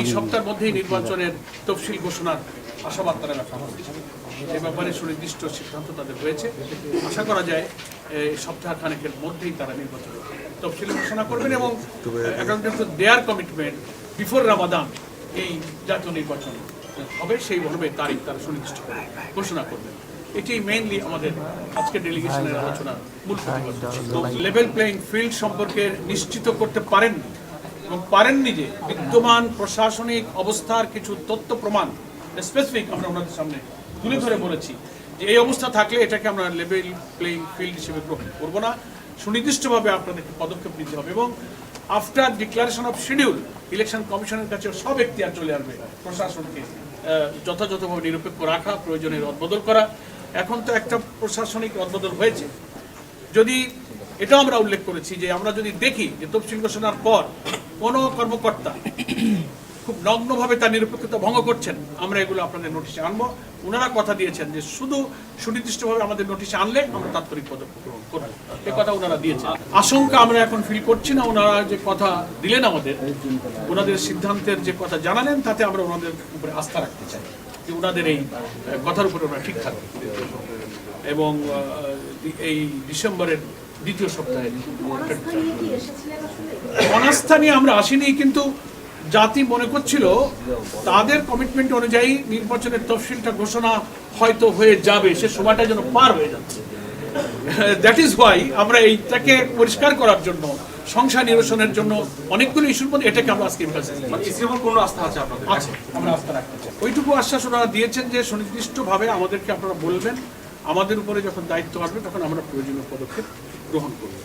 এই সপ্তাহের মধ্যেই নির্বাচনের তফসিল ঘোষণার আশাবাদ তারা রাখা হচ্ছে এ ব্যাপারে সুনির্দিষ্ট সিদ্ধান্ত তাদের হয়েছে। আশা করা যায় এই সপ্তাহ খানেকের মধ্যেই তারা নির্বাচন তফসিল ঘোষণা করবেন এবং দেয়ার কমিটমেন্ট, বিফোর রামাদান এই জাতীয় নির্বাচন হবে, সেই মর্মে তারিখ তারা সুনির্দিষ্ট করে ঘোষণা করবেন। এটি মেইনলি আমাদের আজকে ডেলিগেশনের আলোচনার মূল লেভেল প্লেইং ফিল্ড সম্পর্কে নিশ্চিত করতে পারেননি। এবং পারেননি যে বিদ্যমান প্রশাসনিক অবস্থার কিছু তথ্য প্রমাণ স্পেসিফিক আমরা ওনাদের সামনে তুলে ধরে বলেছি, যে এই অবস্থা থাকলে এটাকে আমরা লেভেল প্লেইং ফিল্ড হিসেবে গ্রহণ করব না। সুনির্দিষ্টভাবে আপনাদেরকে পদক্ষেপ নিতে হবে এবং after declaration of schedule election কমিশনের কাছে সব এখতিয়ার চলে আসবে প্রশাসনকে যথাযথভাবে নিরপেক্ষ রাখা প্রয়োজনে রদবদল করা। এখন তো একটা প্রশাসনিক রদবদল হয়েছে। যদি এটাও আমরা উল্লেখ করেছি যে আমরা যদি দেখি যে তফসিল ঘোষণার পর কোনো কর্মকর্তা খুব নগ্নভাবে তার নিরপেক্ষতা ভঙ্গ করছেন, আমরা এগুলো আপনাদের নোটিশে আনব। ওনারা কথা দিয়েছেন যে শুধু সুনির্দিষ্টভাবে আমাদের নোটিশে আনলে আমরা তাৎক্ষণিক পদক্ষেপ গ্রহণ করব। এ কথা ওনারা দিয়েছেন। আশঙ্কা আমরা এখন ফিল করছি না, ওনারা যে কথা দিলেন আমাদের, ওনাদের সিদ্ধান্তের যে কথা জানালেন, তাতে আমরা ওনাদের উপরে আস্থা রাখতে চাই যে ওনাদের এই কথার উপরে ওনারা ঠিক থাকবে এবং এই ডিসেম্বরের দ্বিতীয় সপ্তাহে অনাস্থা নিয়ে আমরা আসিনি কিন্তু জাতি মনে করছিল তাদের কমিটমেন্ট অনুযায়ী নির্বাচনের তফসিলটা ঘোষণা হয়তো হয়ে যাবে সে সময়টা যেন পার হয়ে যাচ্ছে। দ্যাট ইজ ওয়াই আমরা এইটাকে পরিষ্কার করার জন্য সংসার নিরসনের জন্য অনেকগুলো ইস্যুর মধ্যে এটাকে আমরা আজকে। মানে কোনো আস্থা আছে আপনাদের আছে আমরা আস্থা রাখতে চাই। ওইটুকু আশ্বাস ওনারা দিয়েছেন যে সুনির্দিষ্টভাবে আমাদেরকে আপনারা বলবেন আমাদের উপরে যখন দায়িত্ব আসবে তখন আমরা প্রয়োজনীয় পদক্ষেপ গ্রহণ করব।